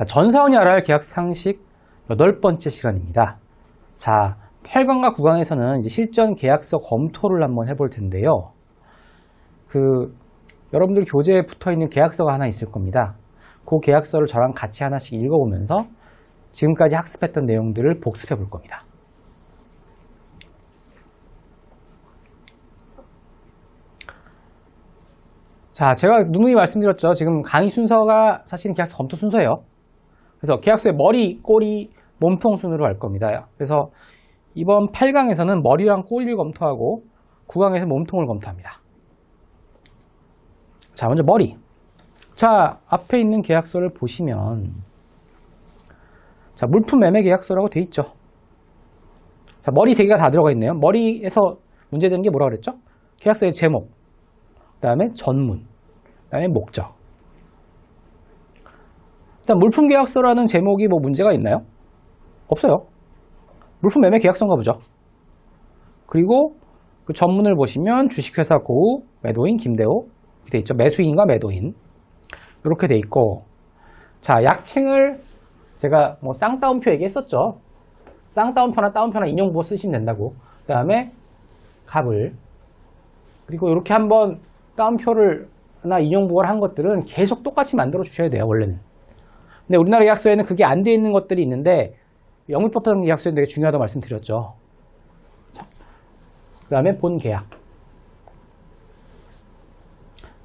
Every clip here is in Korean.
자, 전사원이 알아야 할 계약 상식 여덟 번째 시간입니다. 자, 8강과 9강에서는 이제 실전 계약서 검토를 한번 해볼 텐데요. 그, 여러분들 교재에 붙어 있는 계약서가 하나 있을 겁니다. 그 계약서를 저랑 같이 하나씩 읽어보면서 지금까지 학습했던 내용들을 복습해 볼 겁니다. 자, 제가 누누이 말씀드렸죠. 지금 강의 순서가 사실은 계약서 검토 순서예요. 그래서 계약서의 머리, 꼬리, 몸통 순으로 할 겁니다. 그래서 이번 8강에서는 머리랑 꼬리를 검토하고 9강에서 몸통을 검토합니다. 자, 먼저 머리. 자, 앞에 있는 계약서를 보시면 자, 물품 매매 계약서라고 돼 있죠. 자, 머리 세 개가 다 들어가 있네요. 머리에서 문제되는 게 뭐라 그랬죠? 계약서의 제목, 그 다음에 전문, 그 다음에 목적. 일단 물품 계약서라는 제목이 뭐 문제가 있나요? 없어요. 물품 매매 계약서인가 보죠. 그리고 그 전문을 보시면 주식회사 고우, 매도인 김대호 이렇게 돼 있죠. 매수인과 매도인 이렇게 돼 있고 자 약칭을 제가 뭐 쌍따옴표 얘기했었죠. 쌍따옴표나 따옴표나 인용보 쓰시면 된다고. 그 다음에 값을 그리고 이렇게 한번 따옴표를 나 인용부를 한 것들은 계속 똑같이 만들어 주셔야 돼요 원래는. 근데 우리나라 계약서에는 그게 안 돼 있는 것들이 있는데 영문법상 계약서는 되게 중요하다고 말씀드렸죠. 그 다음에 본 계약.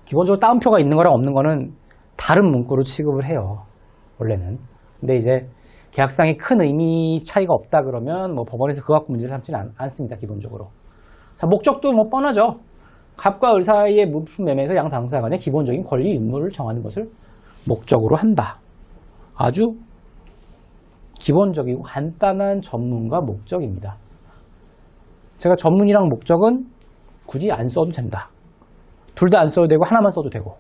기본적으로 따옴표가 있는 거랑 없는 거는 다른 문구로 취급을 해요. 원래는. 근데 이제 계약상에 큰 의미 차이가 없다 그러면 뭐 법원에서 그거 갖고 문제를 삼지는 않, 않습니다. 기본적으로. 자, 목적도 뭐 뻔하죠. 갑과 을 사이의 물품 매매에서 양 당사 간의 기본적인 권리 의무를 정하는 것을 목적으로 한다. 아주 기본적이고 간단한 전문과 목적입니다. 제가 전문이랑 목적은 굳이 안 써도 된다. 둘 다 안 써도 되고 하나만 써도 되고.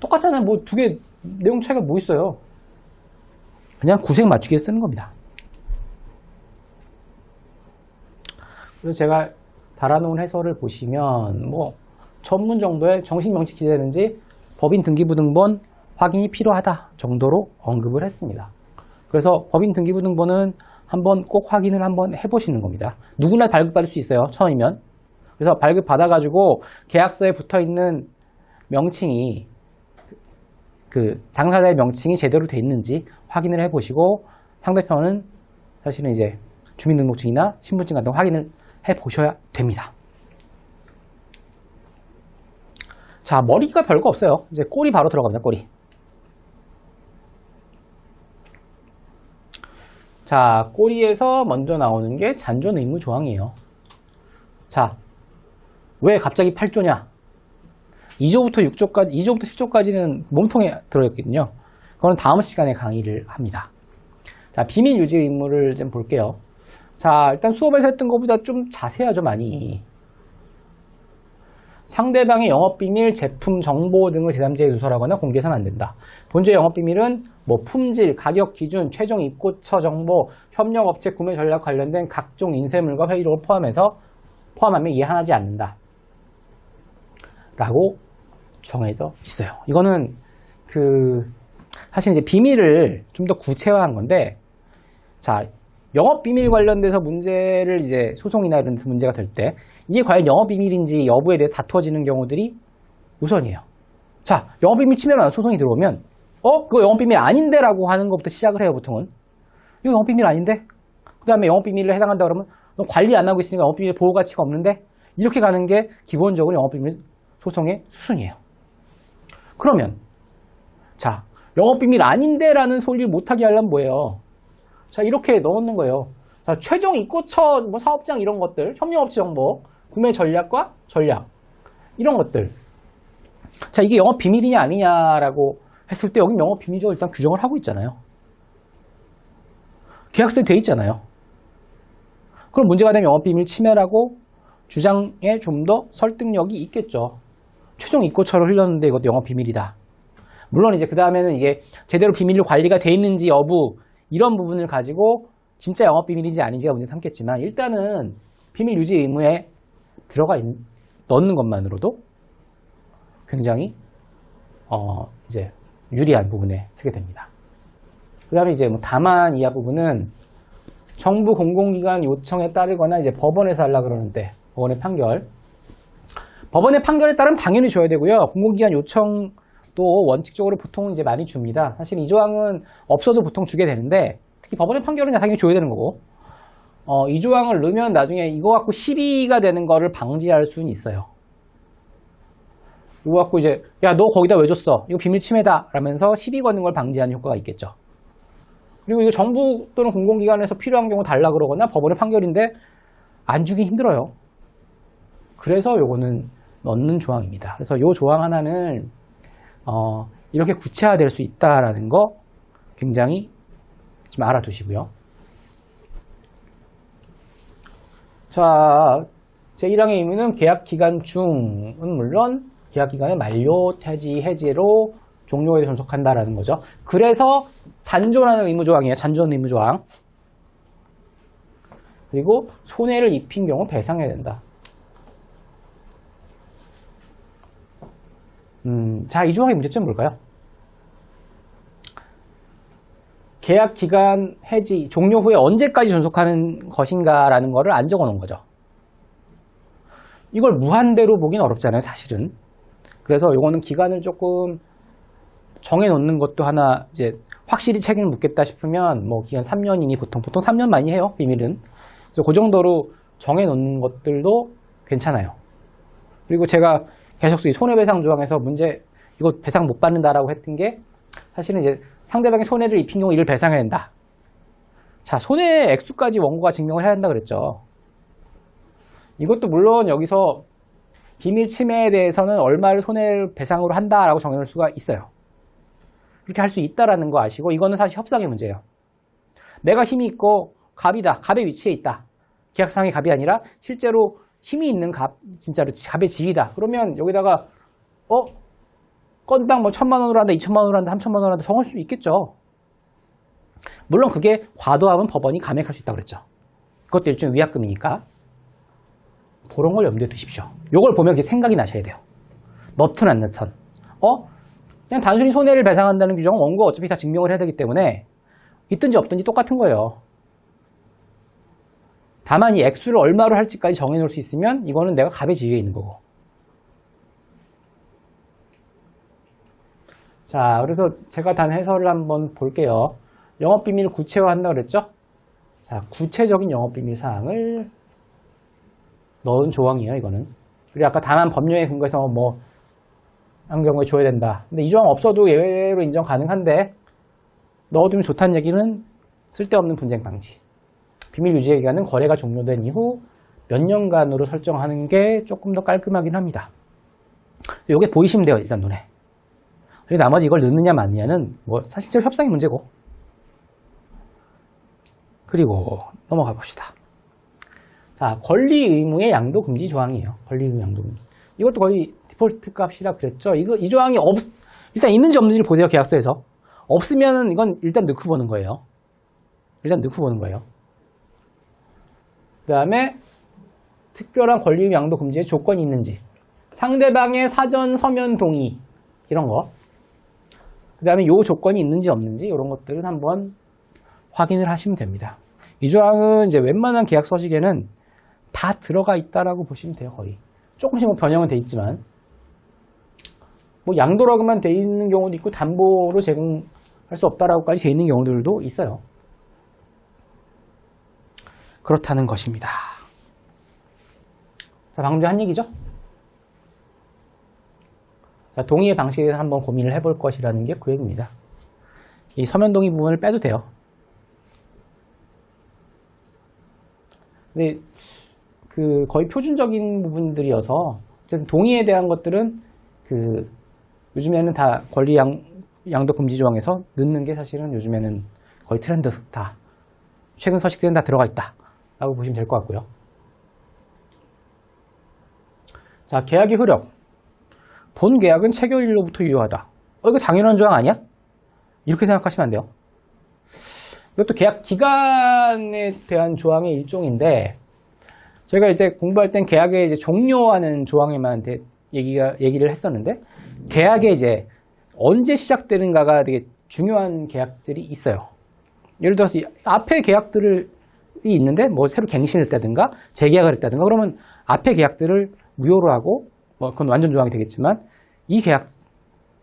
똑같잖아요. 뭐 두 개 내용 차이가 뭐 있어요. 그냥 구색 맞추기에 쓰는 겁니다. 그래서 제가 달아놓은 해설을 보시면 뭐 전문 정도의 정식 명칭 기재되는지 법인 등기부등본 확인이 필요하다 정도로 언급을 했습니다. 그래서 법인 등기부 등본은 한번 꼭 확인을 한번 해보시는 겁니다. 누구나 발급받을 수 있어요. 처음이면. 그래서 발급 받아가지고 계약서에 붙어 있는 명칭이 그 당사자의 명칭이 제대로 돼 있는지 확인을 해보시고 상대편은 사실은 이제 주민등록증이나 신분증 같은 거 확인을 해 보셔야 됩니다. 자, 머리가 별거 없어요. 이제 꼬리 바로 들어갑니다, 꼬리. 자, 꼬리에서 먼저 나오는 게 잔존 의무 조항이에요. 자, 왜 갑자기 8조냐? 2조부터 6조까지, 2조부터 10조까지는 몸통에 들어있거든요. 그거는 다음 시간에 강의를 합니다. 자, 비밀 유지 의무를 좀 볼게요. 자, 일단 수업에서 했던 것보다 좀 자세하죠, 많이. 상대방의 영업비밀, 제품 정보 등을 제3자에 누설하거나 공개해서는 안 된다. 본주의 영업비밀은 뭐 품질, 가격 기준, 최종 입고처 정보, 협력업체 구매 전략 관련된 각종 인쇄물과 회의록을 포함해서 포함하면 이해하지 않는다. 라고 정해져 있어요. 이거는 그 사실 이제 비밀을 좀 더 구체화한 건데 자 영업 비밀 관련돼서 문제를 이제 소송이나 이런 데서 문제가 될 때 이게 과연 영업 비밀인지 여부에 대해 다투어지는 경우들이 우선이에요. 자 영업 비밀 침해로 소송이 들어오면 어 그거 영업 비밀 아닌데라고 하는 것부터 시작을 해요 보통은 이거 영업 비밀 아닌데 그 다음에 영업 비밀을 해당한다 그러면 너 관리 안 하고 있으니까 영업 비밀 보호 가치가 없는데 이렇게 가는 게 기본적으로 영업 비밀 소송의 수순이에요. 그러면 자 영업 비밀 아닌데라는 소리를 못하게 하려면 뭐예요? 자 이렇게 넣는 거예요. 자 최종 입고처 뭐 사업장 이런 것들 협력업체 정보 구매 전략과 전략 이런 것들 자 이게 영업 비밀이냐 아니냐라고 했을 때 여기 영업 비밀적으로 일단 규정을 하고 있잖아요. 계약서에 돼 있잖아요. 그럼 문제가 되면 영업 비밀 침해라고 주장에 좀 더 설득력이 있겠죠. 최종 입고처를 흘렸는데 이것도 영업 비밀이다. 물론 이제 그 다음에는 이게 제대로 비밀로 관리가 돼 있는지 여부 이런 부분을 가지고 진짜 영업 비밀인지 아닌지가 문제 삼겠지만 일단은 비밀 유지 의무에 들어가 있, 넣는 것만으로도 굉장히 어 이제 유리한 부분에 쓰게 됩니다. 그 다음에 이제 뭐 다만 이하 부분은 정부 공공기관 요청에 따르거나 이제 법원에서 하려 그러는데 법원의 판결. 법원의 판결에 따르면 당연히 줘야 되고요. 공공기관 요청 도 원칙적으로 보통 이제 많이 줍니다. 사실 이 조항은 없어도 보통 주게 되는데 특히 법원의 판결은 당연히 줘야 되는 거고 어, 이 조항을 넣으면 나중에 이거 갖고 시비가 되는 거를 방지할 수는 있어요. 이거 갖고 이제 야 너 거기다 왜 줬어? 이거 비밀 침해다 라면서 시비 거는 걸 방지하는 효과가 있겠죠. 그리고 이거 정부 또는 공공기관에서 필요한 경우 달라 그러거나 법원의 판결인데 안 주기 힘들어요. 그래서 요거는 넣는 조항입니다. 그래서 요 조항 하나는 어, 이렇게 구체화될 수 있다라는 거 굉장히 좀 알아두시고요. 자, 제1항의 의무는 계약 기간 중은 물론 계약 기간의 만료, 퇴지, 해지로 종료에 존속한다라는 거죠. 그래서 잔존하는 의무 조항이에요. 잔존 의무 조항. 그리고 손해를 입힌 경우 배상해야 된다. 음, 자, 이 조항의 문제점은 뭘까요? 계약 기간 해지 종료 후에 언제까지 존속하는 것인가라는 거를 안 적어 놓은 거죠. 이걸 무한대로 보긴 어렵잖아요, 사실은. 그래서 이거는 기간을 조금 정해 놓는 것도 하나 이제 확실히 책임을 묻겠다 싶으면 뭐 기간 3년이니 보통 보통 3년 많이 해요, 비밀은. 그래서 그 정도로 정해 놓는 것들도 괜찮아요. 그리고 제가 계속 이 손해배상 조항에서 문제 이거 배상 못 받는다라고 했던 게 사실은 이제 상대방이 손해를 입힌 경우 이를 배상해야 된다. 자, 손해 액수까지 원고가 증명을 해야 한다 그랬죠. 이것도 물론 여기서 비밀 침해에 대해서는 얼마를 손해를 배상으로 한다라고 정해놓을 수가 있어요. 그렇게 할 수 있다라는 거 아시고 이거는 사실 협상의 문제예요. 내가 힘이 있고 갑이다. 갑의 위치에 있다. 계약상의 갑이 아니라 실제로 힘이 있는 갑, 진짜로 갑의 지위다. 그러면 여기다가 어? 건당 뭐 천만 원으로 한다, 이천만 원으로 한다, 삼천만 원으로 한다 정할 수 있겠죠. 물론 그게 과도하면 법원이 감액할 수 있다고 그랬죠. 그것도 일종의 위약금이니까. 그런 걸 염두에 두십시오. 요걸 보면 생각이 나셔야 돼요. 넣든 안 넣든. 어? 그냥 단순히 손해를 배상한다는 규정은 원고 어차피 다 증명을 해야 되기 때문에 있든지 없든지 똑같은 거예요. 다만 이 액수를 얼마로 할지까지 정해놓을 수 있으면 이거는 내가 갑의 지위에 있는 거고. 자, 그래서 제가 단 해설을 한번 볼게요. 영업 비밀 구체화한다 그랬죠? 자, 구체적인 영업 비밀 사항을 넣은 조항이에요, 이거는. 그리고 아까 다만 법령에 근거해서 뭐, 한 경우에 줘야 된다. 근데 이 조항 없어도 예외로 인정 가능한데, 넣어두면 좋다는 얘기는 쓸데없는 분쟁 방지. 비밀 유지의 기간은 거래가 종료된 이후 몇 년간으로 설정하는 게 조금 더 깔끔하긴 합니다. 이게 보이시면 돼요, 일단 눈에. 그리고 나머지 이걸 넣느냐 마느냐는 뭐 사실적 협상의 문제고. 그리고 넘어가 봅시다. 자, 권리 의무의 양도 금지 조항이에요. 권리 의무 양도 금지. 이것도 거의 디폴트 값이라 그랬죠. 이거 이 조항이 없 일단 있는지 없는지를 보세요 계약서에서. 없으면은 이건 일단 넣고 보는 거예요. 일단 넣고 보는 거예요. 그 다음에 특별한 권리 양도 금지의 조건이 있는지. 상대방의 사전 서면 동의 이런 거. 그 다음에 요 조건이 있는지 없는지 이런 것들은 한번 확인을 하시면 됩니다. 이 조항은 이제 웬만한 계약 서식에는 다 들어가 있다라고 보시면 돼요, 거의. 조금씩 뭐 변형은 돼 있지만. 뭐 양도라고만 돼 있는 경우도 있고 담보로 제공할 수 없다라고까지 돼 있는 경우들도 있어요. 그렇다는 것입니다. 자, 방금 전에 한 얘기죠? 자, 동의의 방식에 대해서 한번 고민을 해볼 것이라는 게 그 얘기입니다. 이 서면 동의 부분을 빼도 돼요. 근데 그 거의 표준적인 부분들이어서 어쨌든 동의에 대한 것들은 그 요즘에는 다 권리 양, 양도 금지 조항에서 넣는 게 사실은 요즘에는 거의 트렌드 다 최근 서식들은 다 들어가 있다 라고 보시면 될 것 같고요. 자, 계약의 효력. 본 계약은 체결일로부터 유효하다. 어, 이거 당연한 조항 아니야? 이렇게 생각하시면 안 돼요. 이것도 계약 기간에 대한 조항의 일종인데, 저희가 이제 공부할 땐 계약의 이제 종료하는 조항에만 대, 얘기가, 얘기를 했었는데, 계약에 이제 언제 시작되는가가 되게 중요한 계약들이 있어요. 예를 들어서 이 앞에 계약들이 있는데 뭐 새로 갱신을 했다든가 재계약을 했다든가 그러면 앞에 계약들을 무효로 하고 뭐 그건 완전 조항이 되겠지만 이 계약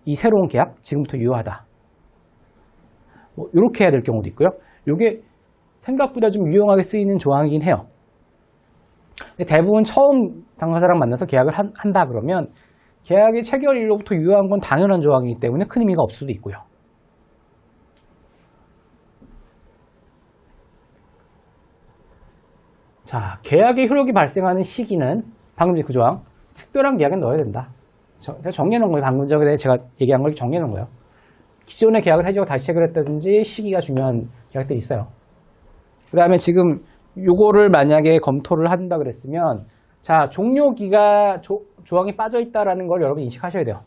이 새로운 계약 지금부터 유효하다. 뭐 이렇게 해야 될 경우도 있고요. 이게 생각보다 좀 유용하게 쓰이는 조항이긴 해요. 대부분 처음 당사자랑 만나서 계약을 한, 한다 그러면 계약의 체결일로부터 유효한 건 당연한 조항이기 때문에 큰 의미가 없을 수도 있고요. 자, 계약의 효력이 발생하는 시기는 방금 그 조항 특별한 계약에 넣어야 된다. 저- 제가 정리해놓은 거예요. 방금 전에 제가 얘기한 걸 정리해놓은 거예요. 기존의 계약을 해지고 다시 체결했다든지 시기가 중요한 계약들이 있어요. 그 다음에 지금 요거를 만약에 검토를 한다 그랬으면 자 종료기가 조, 조항이 빠져 있다라는 걸 여러분 인식하셔야 돼요.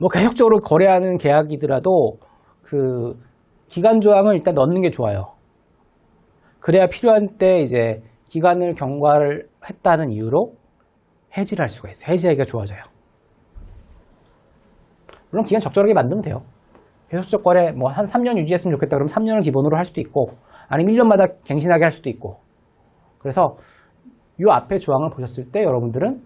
뭐 계속적으로 거래하는 계약이더라도 그 기간 조항을 일단 넣는 게 좋아요. 그래야 필요한 때 이제 기간을 경과를 했다는 이유로 해지를 할 수가 있어요. 해지하기가 좋아져요. 물론 기간 적절하게 만들면 돼요. 계속적 거래 뭐 한 3년 유지했으면 좋겠다 그러면 3년을 기본으로 할 수도 있고 아니면 1년마다 갱신하게 할 수도 있고 그래서 이 앞에 조항을 보셨을 때 여러분들은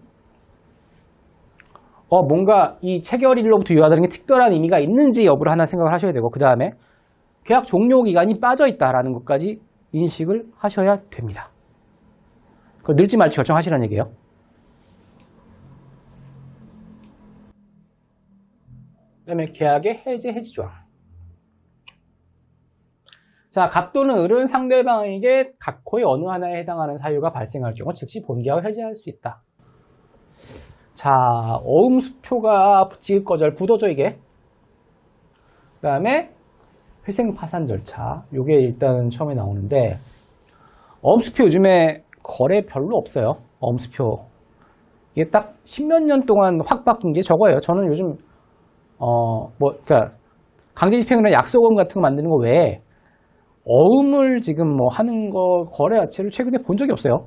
어 뭔가 이 체결일로부터 유효하다는 게 특별한 의미가 있는지 여부를 하나 생각을 하셔야 되고 그 다음에 계약 종료 기간이 빠져 있다라는 것까지 인식을 하셔야 됩니다. 그걸 늘지 말지 결정하시라는 얘기예요. 그 다음에 계약의 해제 해지 조항. 자, 갑 또는 을은 상대방에게 각호의 어느 하나에 해당하는 사유가 발생할 경우 즉시 본계약을 해제할 수 있다. 자, 어음수표가 지읒거절 부도죠 이게. 그 다음에 회생 파산 절차. 요게 일단 처음에 나오는데 어음수표 요즘에 거래 별로 없어요. 어음수표. 이게 딱 십몇 년 동안 확 바뀐 게 저거예요. 저는 요즘 어, 뭐, 그니까, 강제 집행이나 약속음 같은 거 만드는 거 외에, 어음을 지금 뭐 하는 거, 거래 자체를 최근에 본 적이 없어요.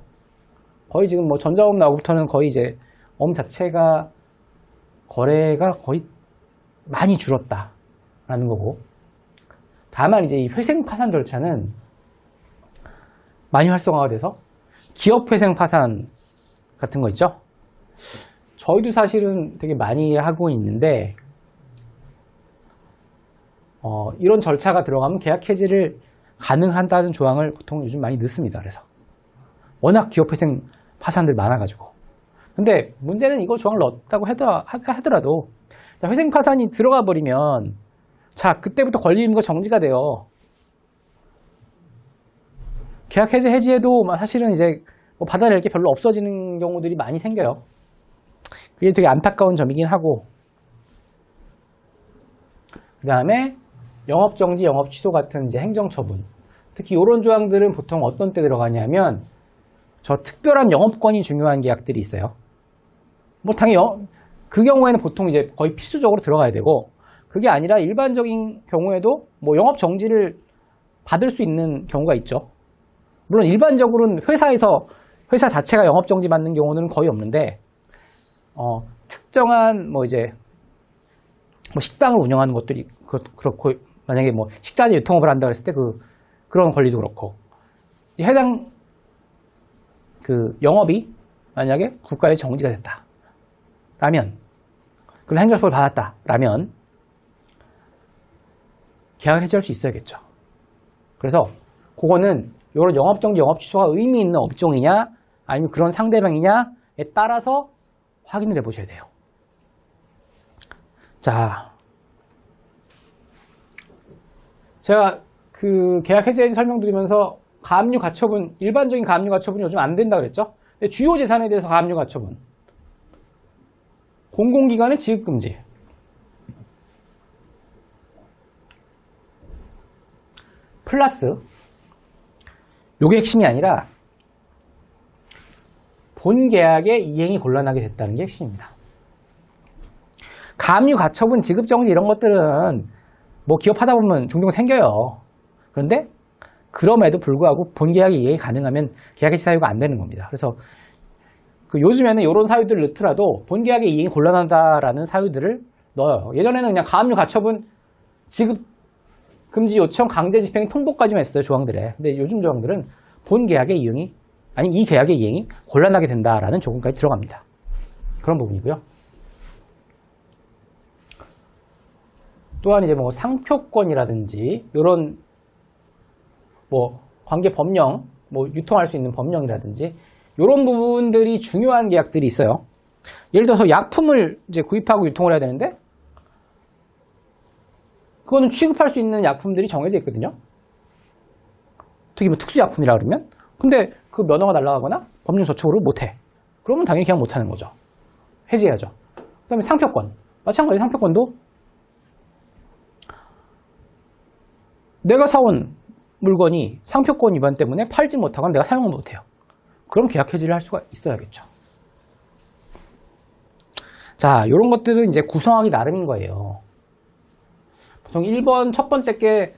거의 지금 뭐 전자음 나오고부터는 거의 이제, 어음 자체가, 거래가 거의 많이 줄었다라는 거고. 다만 이제 이 회생 파산 절차는 많이 활성화가 돼서, 기업 회생 파산 같은 거 있죠? 저희도 사실은 되게 많이 하고 있는데, 어, 이런 절차가 들어가면 계약 해지를 가능한다는 조항을 보통 요즘 많이 넣습니다. 그래서 워낙 기업 회생 파산들 많아가지고. 근데 문제는 이거 조항을 넣었다고 하더라, 하더라도 자, 회생 파산이 들어가 버리면 자 그때부터 걸리는 거 정지가 돼요. 계약 해지 해지해도 사실은 이제 뭐 받아낼 게 별로 없어지는 경우들이 많이 생겨요. 그게 되게 안타까운 점이긴 하고 그 다음에 영업정지, 영업취소 같은 이제 행정처분. 특히 이런 조항들은 보통 어떤 때 들어가냐면 저 특별한 영업권이 중요한 계약들이 있어요. 뭐 당연히 영- 그 경우에는 보통 이제 거의 필수적으로 들어가야 되고 그게 아니라 일반적인 경우에도 뭐 영업 정지를 받을 수 있는 경우가 있죠. 물론 일반적으로는 회사에서 회사 자체가 영업 정지 받는 경우는 거의 없는데 어, 특정한 뭐 이제 뭐 식당을 운영하는 것들이 그, 그렇고 만약에 뭐 식자재 유통업을 한다 그랬을 때 그 그런 권리도 그렇고. 해당 그 영업이 만약에 국가에 정지가 됐다 라면 그런 행정처벌 받았다 라면 계약을 해지할 수 있어야겠죠. 그래서 그거는 이런 영업정지, 영업취소가 의미 있는 업종이냐 아니면 그런 상대방이냐에 따라서 확인을 해보셔야 돼요. 자, 제가 그 계약 해지 해지 설명드리면서 가압류 가처분, 일반적인 가압류 가처분이 요즘 안 된다 그랬죠? 주요 재산에 대해서 가압류 가처분. 공공기관의 지급금지. 플러스, 요게 핵심이 아니라 본 계약의 이행이 곤란하게 됐다는 게 핵심입니다. 가압류 가처분, 지급정지 이런 것들은 뭐 기업하다 보면 종종 생겨요. 그런데 그럼에도 불구하고 본 계약이 이행이 가능하면 계약의 사유가 안 되는 겁니다. 그래서 그 요즘에는 이런 사유들을 넣더라도 본 계약의 이행이 곤란하다라는 사유들을 넣어요. 예전에는 그냥 가압류 가처분 지급 금지 요청, 강제 집행, 통보까지만 했어요 조항들에. 근데 요즘 조항들은 본 계약의 이행이 아니면 이 계약의 이행이 곤란하게 된다라는 조건까지 들어갑니다. 그런 부분이고요. 또한 이제 뭐 상표권이라든지 이런 뭐 관계 법령, 뭐 유통할 수 있는 법령이라든지 이런 부분들이 중요한 계약들이 있어요. 예를 들어서 약품을 이제 구입하고 유통을 해야 되는데 그거는 취급할 수 있는 약품들이 정해져 있거든요. 특히 뭐 특수약품이라 그러면 근데 그 면허가 날라가거나 법령 저촉으로 못해. 그러면 당연히 그냥 못하는 거죠. 해지해야죠. 그 다음에 상표권. 마찬가지 상표권도 내가 사온 물건이 상표권 위반 때문에 팔지 못하거나 내가 사용을 못해요. 그럼 계약 해지를 할 수가 있어야겠죠. 자, 이런 것들은 이제 구성하기 나름인 거예요. 보통 1번 첫 번째 게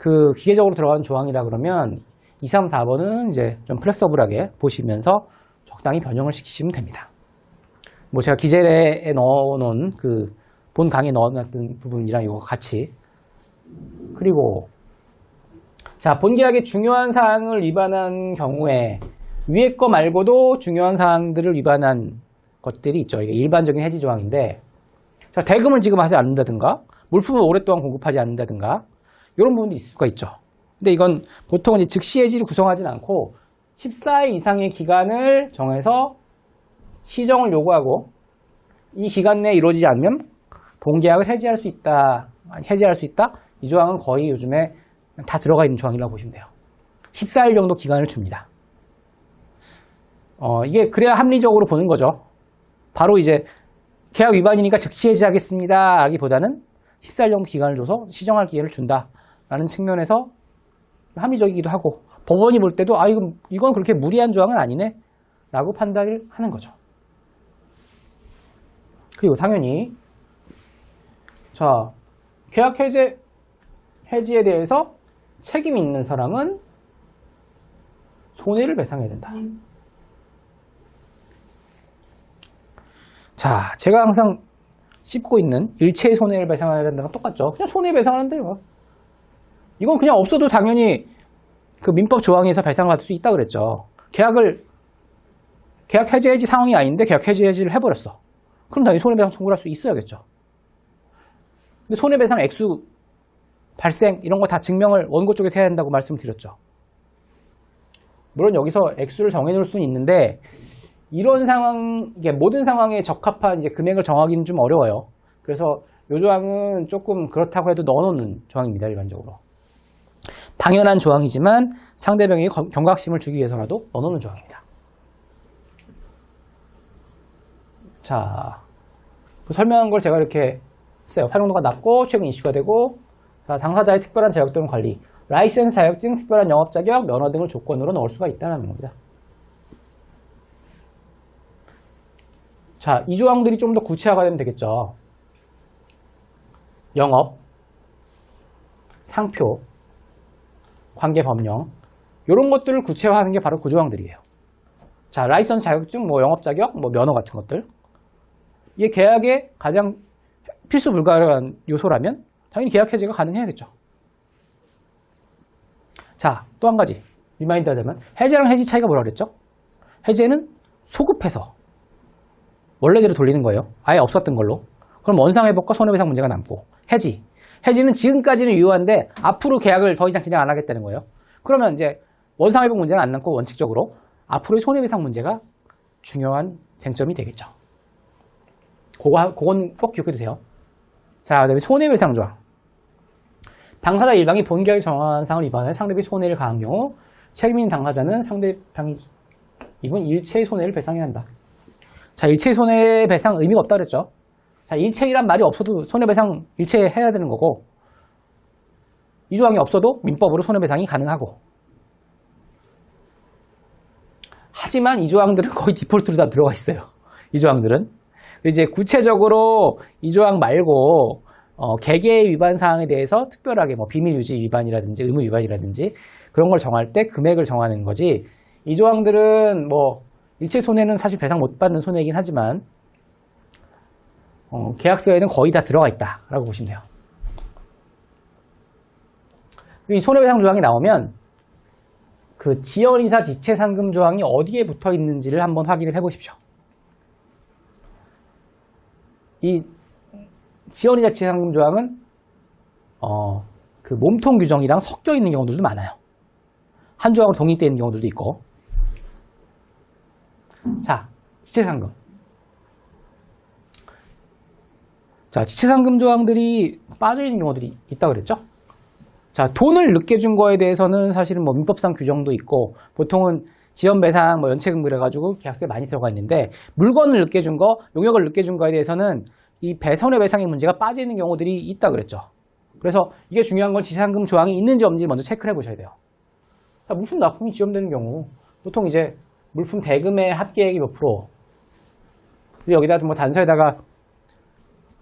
그 기계적으로 들어가는 조항이라 그러면 2, 3, 4번은 이제 좀 플렉서블하게 보시면서 적당히 변형을 시키시면 됩니다. 뭐 제가 기재에 넣어놓은 그 본 강의에 넣어놨던 부분이랑 이거 같이 그리고 자, 본계약의 중요한 사항을 위반한 경우에 위에 거 말고도 중요한 사항들을 위반한 것들이 있죠. 이게 일반적인 해지 조항인데 자, 대금을 지급하지 않는다든가 물품을 오랫동안 공급하지 않는다든가 이런 부분도 있을 수가 있죠. 근데 이건 보통은 즉시 해지를 구성하진 않고 14일 이상의 기간을 정해서 시정을 요구하고 이 기간 내에 이루어지지 않으면 본계약을 해지할 수 있다. 해지할 수 있다? 이 조항은 거의 요즘에 다 들어가 있는 조항이라고 보시면 돼요. 14일 정도 기간을 줍니다. 어, 이게 그래야 합리적으로 보는 거죠. 바로 이제 계약 위반이니까 즉시 해지하겠습니다. 하기보다는 14일 정도 기간을 줘서 시정할 기회를 준다라는 측면에서 합리적이기도 하고 법원이 볼 때도 아 이건 이건 그렇게 무리한 조항은 아니네 라고 판단을 하는 거죠. 그리고 당연히 자 계약 해제 해지에 대해서 책임 있는 사람은 손해를 배상해야 된다. 자, 제가 항상 씹고 있는 일체의 손해를 배상해야 된다는 건 똑같죠. 그냥 손해배상하는데요. 뭐. 이건 그냥 없어도 당연히 그 민법 조항에서 배상받을 수 있다 그랬죠. 계약을 계약 해지 해지 상황이 아닌데 계약 해지 해지를 해버렸어. 그럼 당연히 손해배상 청구를 할 수 있어야겠죠. 근데 손해배상 액수 발생 이런 거 다 증명을 원고 쪽에서 해야 된다고 말씀을 드렸죠. 물론 여기서 액수를 정해놓을 수는 있는데 이런 상황, 이게 모든 상황에 적합한 이제 금액을 정하기는 좀 어려워요. 그래서 이 조항은 조금 그렇다고 해도 넣어놓는 조항입니다, 일반적으로. 당연한 조항이지만 상대방에게 거- 경각심을 주기 위해서라도 넣어놓는 조항입니다. 자, 그 설명한 걸 제가 이렇게 했어요. 활용도가 낮고 최근 이슈가 되고 자, 당사자의 특별한 자격 또는 관리, 라이센스 자격증, 특별한 영업 자격, 면허 등을 조건으로 넣을 수가 있다는 겁니다. 자, 이 조항들이 좀 더 구체화가 되면 되겠죠. 영업, 상표, 관계 법령, 이런 것들을 구체화하는 게 바로 그 조항들이에요. 자, 라이선스 자격증, 뭐 영업 자격, 뭐 면허 같은 것들. 이게 계약의 가장 필수 불가한 요소라면 당연히 계약 해지가 가능해야겠죠. 자, 또 한 가지 리마인드 하자면 해제랑 해지 차이가 뭐라 그랬죠? 해제는 소급해서 원래대로 돌리는 거예요. 아예 없었던 걸로. 그럼 원상회복과 손해배상 문제가 남고 해지. 해지는 지금까지는 유효한데 앞으로 계약을 더 이상 진행 안 하겠다는 거예요. 그러면 이제 원상회복 문제는 안 남고 원칙적으로 앞으로의 손해배상 문제가 중요한 쟁점이 되겠죠. 그거, 그건 꼭 기억해 두세요. 자, 그 다음에 손해배상 조항. 당사자 일방이 본계약에 정한 사항을 위반해 상대방이 손해를 가한 경우 책임있는 당사자는 상대방이 입은 일체의 손해를 배상해야 한다. 자, 일체 손해배상 의미가 없다 그랬죠. 자, 일체이란 말이 없어도 손해배상 일체 해야 되는 거고, 이 조항이 없어도 민법으로 손해배상이 가능하고. 하지만 이 조항들은 거의 디폴트로 다 들어가 있어요. 이 조항들은. 이제 구체적으로 이 조항 말고, 어, 개개 위반 사항에 대해서 특별하게 뭐 비밀 유지 위반이라든지 의무 위반이라든지 그런 걸 정할 때 금액을 정하는 거지. 이 조항들은 뭐 일체 손해는 사실 배상 못 받는 손해이긴 하지만 어, 계약서에는 거의 다 들어가 있다라고 보시면 돼요. 이 손해배상 조항이 나오면 그 지연이사 지체상금 조항이 어디에 붙어 있는지를 한번 확인을 해보십시오. 이 지연이자 지체상금 조항은 어, 그 몸통 규정이랑 섞여 있는 경우들도 많아요. 한 조항으로 독립되어 있는 경우들도 있고. 자, 지체상금. 자, 지체상금 조항들이 빠져 있는 경우들이 있다 그랬죠? 자, 돈을 늦게 준 거에 대해서는 사실은 뭐 민법상 규정도 있고 보통은 지연배상, 뭐 연체금 그래가지고 계약서에 많이 들어가 있는데 물건을 늦게 준 거, 용역을 늦게 준 거에 대해서는 이 배선의 배상의 문제가 빠져 있는 경우들이 있다 그랬죠. 그래서 이게 중요한 건 지상금 조항이 있는지 없는지 먼저 체크를 해보셔야 돼요. 자, 물품 납품이 지연되는 경우 보통 이제 물품 대금의 합계액이 몇 프로? 그리고 여기다 뭐 단서에다가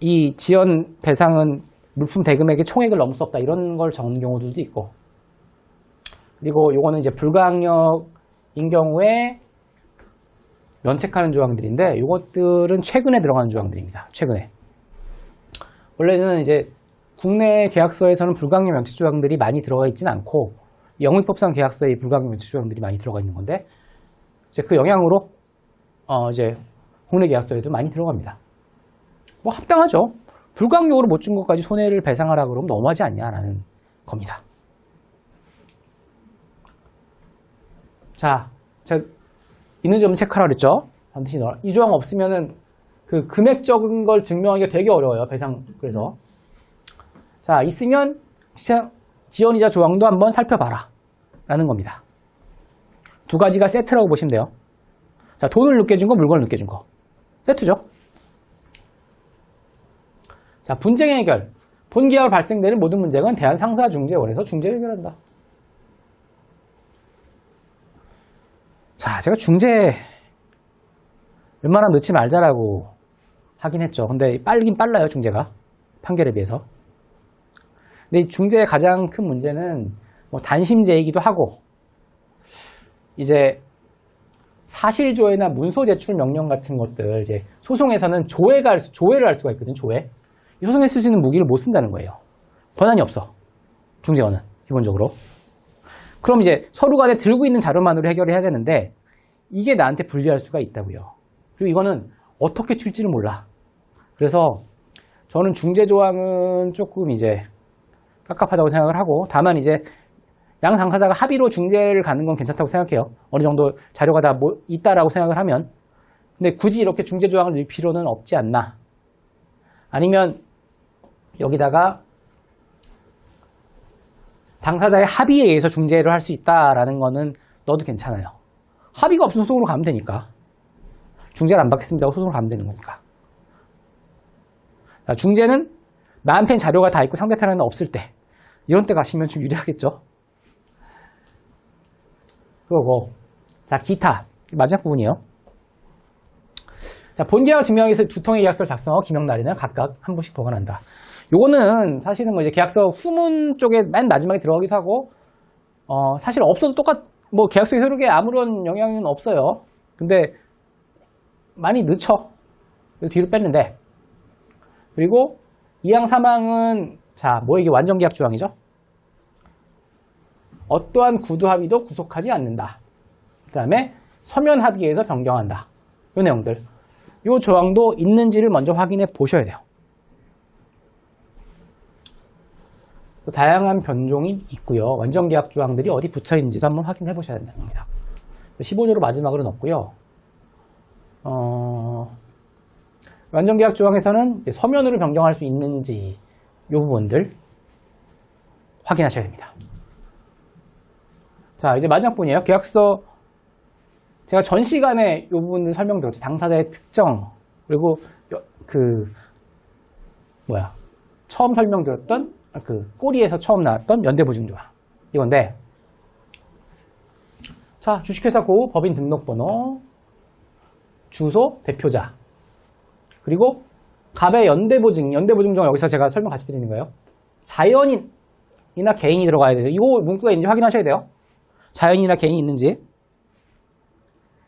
이 지연 배상은 물품 대금액의 총액을 넘을 수 없다. 이런 걸 적는 경우들도 있고. 그리고 요거는 이제 불가항력인 경우에 면책하는 조항들인데 요것들은 최근에 들어가는 조항들입니다. 최근에. 원래는 이제 국내 계약서에서는 불가항력 면책 조항들이 많이 들어가 있지는 않고 영업법상 계약서에 불가항력 면책 조항들이 많이 들어가 있는 건데 이제 그 영향으로 어 이제 국내 계약서에도 많이 들어갑니다. 뭐 합당하죠. 불가항력으로 못 준 것까지 손해를 배상하라 그러면 너무하지 않냐라는 겁니다. 자, 제가 있는 점 체크하라 그랬죠? 반드시 넣어. 이 조항 없으면은 그 금액 적은 걸 증명하기가 되게 어려워요. 배상 그래서 자 있으면 지연이자 조항도 한번 살펴봐라 라는 겁니다. 두 가지가 세트라고 보시면 돼요. 자 돈을 늦게 준 거, 물건을 늦게 준 거. 세트죠. 자 분쟁 해결. 본기업 발생되는 모든 문제는 대한상사중재원에서 중재 해결한다. 자, 제가 중재 웬만하면 넣지 말자라고 하긴 했죠. 근데 빠르긴 빨라요, 중재가. 판결에 비해서. 근데 이 중재의 가장 큰 문제는 뭐 단심제이기도 하고, 이제 사실조회나 문서 제출 명령 같은 것들, 이제 소송에서는 조회가, 할 수- 조회를 할 수가 있거든요, 조회. 이 소송에 쓸 수 있는 무기를 못 쓴다는 거예요. 권한이 없어. 중재원은, 기본적으로. 그럼 이제 서로 간에 들고 있는 자료만으로 해결을 해야 되는데 이게 나한테 불리할 수가 있다고요. 그리고 이거는 어떻게 튈지를 몰라. 그래서 저는 중재 조항은 조금 이제 깝깝하다고 생각을 하고 다만 이제 양 당사자가 합의로 중재를 가는 건 괜찮다고 생각해요. 어느 정도 자료가 다 뭐 있다라고 생각을 하면. 근데 굳이 이렇게 중재 조항을 넣을 필요는 없지 않나. 아니면 여기다가 당사자의 합의에 의해서 중재를 할 수 있다라는 거는 넣어도 괜찮아요. 합의가 없으면 소송으로 가면 되니까. 중재를 안 받겠습니다 하고 소송으로 가면 되는 거니까. 자, 중재는 나한테는 자료가 다 있고 상대편에는 없을 때 이런 때 가시면 좀 유리하겠죠. 그거고 자 기타 마지막 부분이에요. 자 본계약 위해서 두 통의 계약서를 작성하고 기명 날에는 각각 한 부씩 보관한다. 요거는 사실은 뭐 이제 계약서 후문 쪽에 맨 마지막에 들어가기도 하고 어 사실 없어도 똑같 뭐 계약서 효력에 아무런 영향은 없어요. 근데 많이 늦춰. 뒤로 뺐는데 그리고 이항 사망은 자, 뭐 이게 완전 계약 조항이죠? 어떠한 구두 합의도 구속하지 않는다. 그 다음에 서면 합의에서 변경한다. 이 내용들. 이 조항도 있는지를 먼저 확인해 보셔야 돼요. 또 다양한 변종이 있고요. 완전 계약 조항들이 어디 붙어 있는지도 한번 확인해 보셔야 된다는 겁니다. 15조로 마지막으로 넣고요. 어, 완전 계약 조항에서는 서면으로 변경할 수 있는지 이 부분들 확인하셔야 됩니다. 자, 이제 마지막 부분이에요. 계약서 제가 전 시간에 이 부분을 설명드렸죠. 당사자의 특정 그리고 여- 그 뭐야. 처음 설명드렸던 그 꼬리에서 처음 나왔던 연대보증조항. 이건데. 자 주식회사 고 법인 등록번호 주소 대표자. 그리고 갑의 연대보증 연대보증조항 여기서 제가 설명 같이 드리는 거예요. 자연인이나 개인이 들어가야 돼요. 이거 문구가 있는지 확인하셔야 돼요 자연인이나 개인이 있는지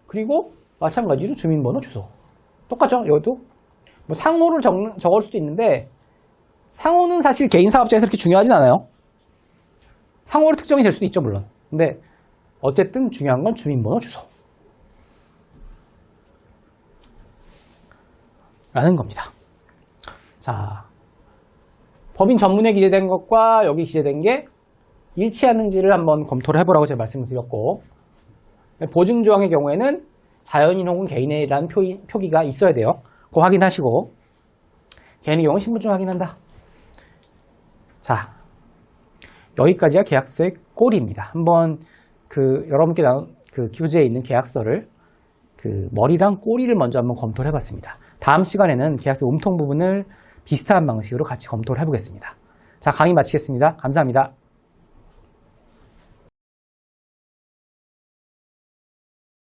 그리고 마찬가지로 주민번호 주소 똑같죠 여기도 뭐 상호를 적, 적을 수도 있는데 상호는 사실 개인 사업자에서 그렇게 중요하진 않아요 상호로 특정이 될 수도 있죠, 물론. 근데 어쨌든 중요한 건 주민번호 주소. 라는 겁니다. 자, 법인 전문에 기재된 것과 여기 기재된 게 일치하는지를 한번 검토를 해보라고 제가 말씀을 드렸고, 보증 조항의 경우에는 자연인 혹은 개인에 대한 표, 표기가 있어야 돼요. 그거 확인하시고, 개인의 경우는 신분증 확인한다. 자, 여기까지가 계약서의 꼬리입니다. 한번 그 여러분께 나온 그 교재에 있는 계약서를 그 머리랑 꼬리를 먼저 한번 검토를 해봤습니다. 다음 시간에는 계약서 음통 부분을 비슷한 방식으로 같이 검토를 해보겠습니다. 자, 강의 마치겠습니다. 감사합니다.